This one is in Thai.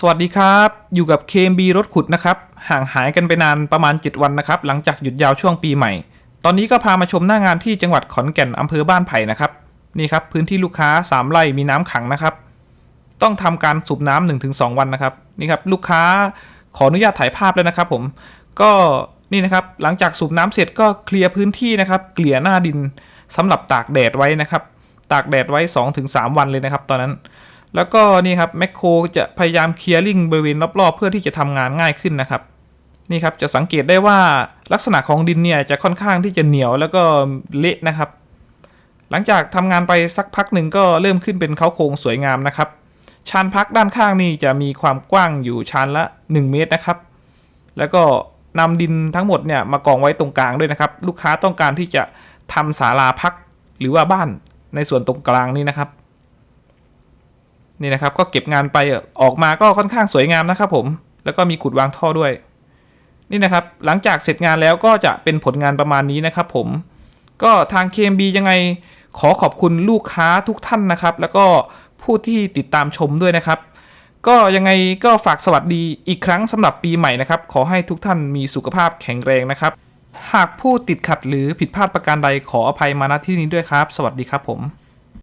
สวัสดีครับ อยู่กับ KMB รถขุดนะครับ ห่างหายกันไปนานประมาณ 7 วันนะครับ หลังจากหยุดยาวช่วงปีใหม่ ตอนนี้ก็พามาชมหน้างานที่จังหวัดขอนแก่นอำเภอบ้านไผ่นะครับ นี่ครับ พื้นที่ลูกค้า 3 ไร่มีน้ำขังนะครับ ต้องทำการสูบน้ำหนึ่งถึงสองวันนะครับ นี่ครับ ลูกค้าขออนุญาตถ่ายภาพแล้วนะครับ ผม ก็นี่นะครับ หลังจากสูบน้ำเสร็จก็เคลียร์พื้นที่นะครับ เกลี่ยหน้าดินสำหรับตากแดดไว้นะครับ ตากแดดไว้ 2-3 วันเลยนะครับ ตอนนั้น แล้วก็นี่ครับแมคโครจะพยายามเคลียร์ลิงบริเวณรอบๆ เพื่อที่จะทำงานง่ายขึ้นนะครับ นี่ครับจะสังเกตได้ว่าลักษณะของดินเนี่ยจะค่อนข้างที่จะเหนียวแล้วก็เละนะครับ หลังจากทำงานไปสักพักหนึ่งก็เริ่มขึ้นเป็นเขาโครงสวยงามนะครับชานพักด้านข้างนี่จะมีความกว้างอยู่ชานละ 1 เมตรนะครับ แล้วก็นำดินทั้งหมดเนี่ยมากองไว้ตรงกลางด้วยนะครับ ลูกค้าต้องการที่จะทำศาลาพักหรือว่าบ้านในส่วนตรงกลางนี้นะครับ นี่นะครับก็เก็บงานไปออกมาก็ค่อนข้างสวยงามนะครับผมแล้วก็มีขุดวางท่อด้วย นี่นะครับหลังจากเสร็จงานแล้วก็จะเป็นผลงานประมาณนี้นะครับผมก็ทาง KMB ยังไงขอขอบคุณลูกค้าทุกท่านนะครับ แล้วก็ผู้ที่ติดตามชมด้วยนะครับ ก็ยังไงก็ฝากสวัสดีอีกครั้งสำหรับปีใหม่นะครับ ขอให้ทุกท่านมีสุขภาพแข็งแรงนะครับ หากผู้ติดขัดหรือผิดพลาดประการใดขออภัยมาณที่นี้ด้วยครับ สวัสดีครับผม